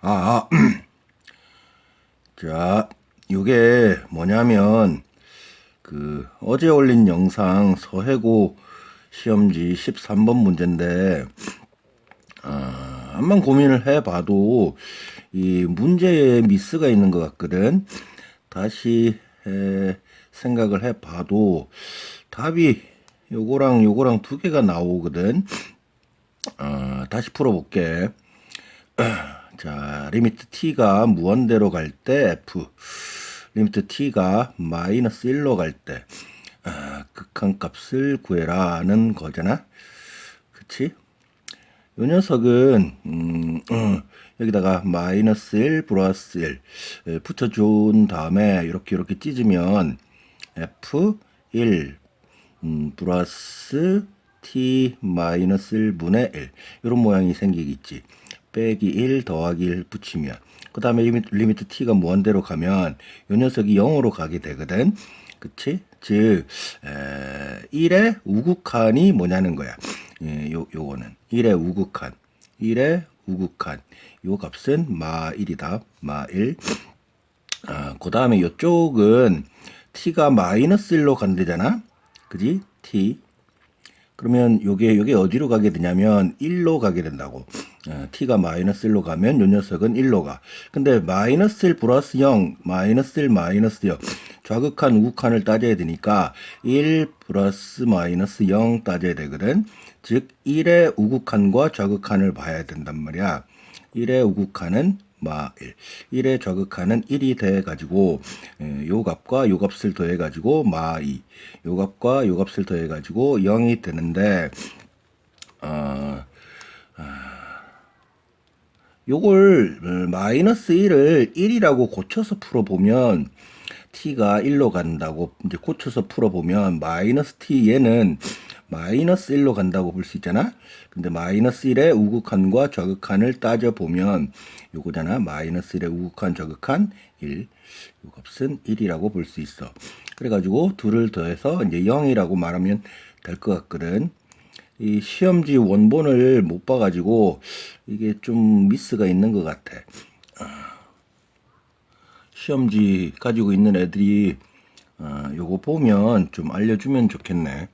아, 아. 자, 요게 뭐냐면, 그, 어제 올린 영상 서해고 시험지 13번 문제인데, 아, 한번 고민을 해봐도, 이 문제에 미스가 있는 것 같거든. 다시 해, 생각을 해봐도, 답이 요거랑 요거랑 두 개가 나오거든. 아, 다시 풀어볼게. 자, 리미트 t가 무한대로 갈 때 f, 리미트 t가 마이너스 1로 갈 때, 아, 극한값을 구해라는 거잖아. 그치? 요 녀석은, 음, 어, 여기다가 마이너스 1 플러스 1 에, 붙여준 다음에 이렇게 이렇게 찢으면 f1 음, 플러스 t 마이너스 1분의 1 이런 모양이 생기겠지. 빼기 1 더하기 1 붙이면 그 다음에 리미트, 리미트 t가 무한대로 가면 요 녀석이 0으로 가게 되거든. 그치? 즉 에, 1의 우극한이 뭐냐는 거야. 예, 요, 요거는 1의 우극한 1의 우극한 요 값은 마 1이다. 마 1. 아, 그 다음에 요쪽은 t가 마이너스 1로 간대잖아. 그지? t. 그러면 요게 요게 어디로 가게 되냐면 1로 가게 된다고. 어, t가 마이너스 1로 가면 요 녀석은 1로 가. 근데 마이너스 1 플러스 0, 마이너스 1 마이너스 0 좌극한 우극한을 따져야 되니까 1 플러스 마이너스 0 따져야 되거든. 즉 1의 우극한과 좌극한을 봐야 된단 말이야. 1의 우극한은 마 1. 1의 좌극한은 1이 돼 가지고 에, 요 값과 요 값을 더해 가지고 마 2. 요 값과 요 값을 더해 가지고 0이 되는데 어, 요걸 어, 마이너스 1을 1이라고 고쳐서 풀어보면 t가 1로 간다고 이제 고쳐서 풀어보면 마이너스 t 얘는 마이너스 1로 간다고 볼 수 있잖아. 근데 마이너스 1의 우극한과 좌극한을 따져보면 요거잖아. 마이너스 1의 우극한 좌극한 1. 요 값은 1이라고 볼 수 있어. 그래가지고 둘을 더해서 이제 0이라고 말하면 될 것 같거든. 이 시험지 원본을 못 봐가지고 이게 좀 미스가 있는 것 같아. 아, 시험지 가지고 있는 애들이 아, 요거 보면 좀 알려주면 좋겠네.